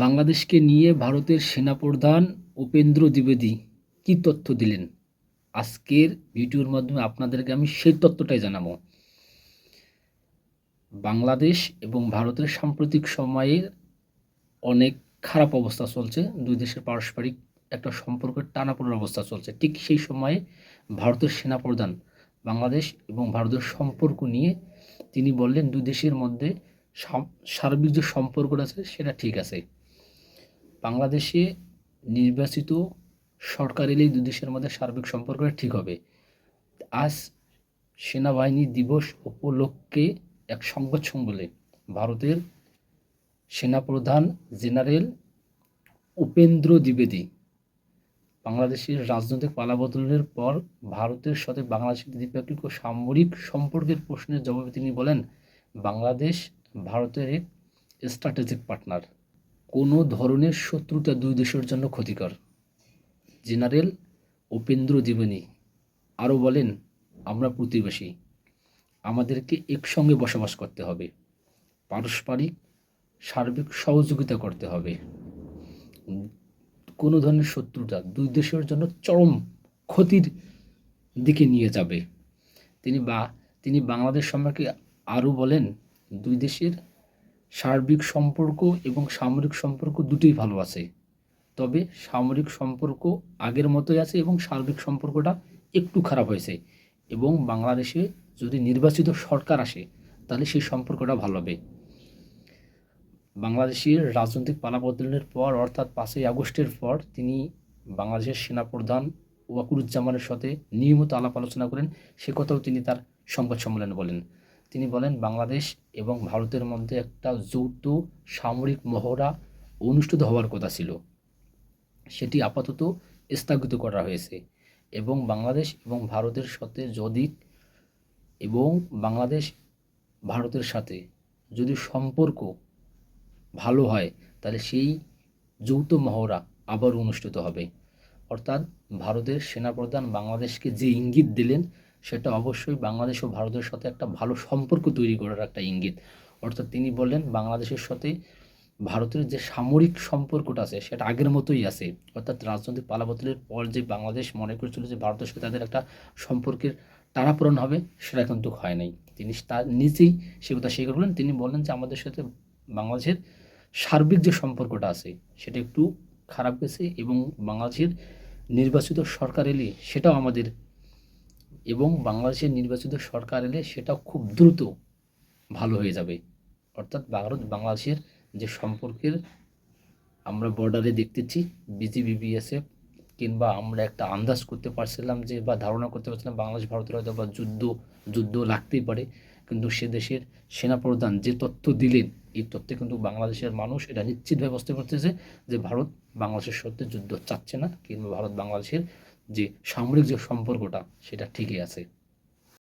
বাংলাদেশকে নিয়ে ভারতের সেনাপ্রধান উপেন্দ্র দ্বিবেদী কী তথ্য দিলেন? আজকের ভিডিওর মাধ্যমে আপনাদেরকে আমি সেই তথ্যটাই জানাব। বাংলাদেশ এবং ভারতের সাম্প্রতিক সময়ের অনেক খারাপ অবস্থা চলছে। দুই দেশের পারস্পরিক একটা সম্পর্কের টানাপোড়েন অবস্থা চলছে। ঠিক সেই সময়ে ভারতের সেনাপ্রধান বাংলাদেশ এবং ভারতের সম্পর্ক নিয়ে তিনি বললেন, দুই দেশের মধ্যে সার্বিক যে সম্পর্কটা আছে, সেটা ঠিক আছে। বাংলাদেশে নির্বাচিত সরকার এলেই দুই দেশের মধ্যে সার্বিক সম্পর্কটা ঠিক হবে। আজ সেনাবাহিনী দিবস উপলক্ষে এক সংবাদ সম্মেলনে ভারতের সেনাপ্রধান জেনারেল উপেন্দ্র দ্বিবেদী বাংলাদেশের রাজনৈতিক পালাবদলের পর ভারতের সাথে বাংলাদেশের দ্বিপাক্ষিক ও সামরিক সম্পর্কের প্রশ্নের জবাবে তিনি বলেন, বাংলাদেশ ভারতের এক স্ট্র্যাটেজিক পার্টনার কোনো ধরনের শত্রুতা দুই দেশের জন্য ক্ষতিকর। জেনারেল উপেন্দ্র জীবনী আরও বলেন, আমরা প্রতিবেশী। আমাদেরকে একসঙ্গে বসবাস করতে হবে। পারস্পরিক সার্বিক সহযোগিতা করতে হবে। কোনো ধরনের শত্রুতা দুই দেশের জন্য চরম ক্ষতির দিকে নিয়ে যাবে। তিনি বা, তিনি বাংলাদেশ সম্পর্কে আরও বলেন, দুই দেশের সার্বিক সম্পর্ক এবং সামরিক সম্পর্ক দুটোই ভালো আছে। তবে সামরিক সম্পর্ক আগের মতোই আছে এবং সার্বিক সম্পর্কটা একটু খারাপ হয়েছে এবং বাংলাদেশে যদি নির্বাচিত সরকার আসে, তাহলে সেই সম্পর্কটা ভালো হবে। বাংলাদেশের রাজনৈতিক পালাবদলের পর, অর্থাৎ পাঁচই আগস্টের পর, তিনি বাংলাদেশের সেনাপ্রধান ওয়াকুরুজ্জামানের সাথে নিয়মিত আলাপ আলোচনা করেন। সে কথাও তিনি তার সংবাদ সম্মেলনে বলেন। তিনি বলেন, বাংলাদেশ এবং ভারতের মধ্যে একটা যৌথ সামরিক মহড়া অনুষ্ঠিত হওয়ার কথা ছিল। সেটি আপাতত স্থগিত করা হয়েছে এবং বাংলাদেশ এবং ভারতের সাথে যদি এবং বাংলাদেশ ভারতের সাথে যদি সম্পর্ক ভালো হয়, তাহলে সেই যৌথ মহড়া আবার অনুষ্ঠিত হবে। অর্থাৎ ভারতের সেনাপ্রধান বাংলাদেশকে যে ইঙ্গিত দিলেন সেটা অবশ্যই বাংলাদেশ ও ভারতের সাথে একটা ভালো সম্পর্ক তৈরি করার একটা ইঙ্গিত। অর্থাৎ তিনি বললেন, বাংলাদেশের সাথে ভারতের যে সামরিক সম্পর্কটা আছে, সেটা আগের মতোই আছে। অর্থাৎ রাজনৈতিক পালাবদলের পর যে বাংলাদেশ মনে করেছিল যে ভারতের সাথে তাদের একটা সম্পর্কের টানাপোড়েন হবে, সেটা কিন্তু হয় নাই। তিনি তার নিজেই সে কথা স্বীকার করলেন। তিনি বললেন যে আমাদের সাথে বাংলাদেশের সার্বিক যে সম্পর্কটা আছে, সেটা একটু খারাপ গেছে এবং বাংলাদেশের নির্বাচিত সরকার এলে সেটাও আমাদের এবং বাংলাদেশের নির্বাচিত সরকার এলে সেটা খুব দ্রুত ভালো হয়ে যাবে। অর্থাৎ ভারত বাংলাদেশের যে সম্পর্কের আমরা বর্ডারে দেখতেছি বিজিবি বিএসএফ কিংবা আমরা একটা আন্দাজ করতে পারছিলাম যে বা ধারণা করতে পারছিলাম বাংলাদেশ, ভারতের হয়তো বা যুদ্ধ যুদ্ধ লাগতেই পারে। কিন্তু সে দেশের সেনাপ্রধান যে তথ্য দিলেন, এই তথ্যে কিন্তু বাংলাদেশের মানুষ এটা নিশ্চিতভাবে বুঝতে পারতেছে যে ভারত বাংলাদেশের সত্যি যুদ্ধ চাচ্ছে না কিংবা ভারত বাংলাদেশের যে সামরিক যে সম্পর্কটা সেটা ঠিকই আছে।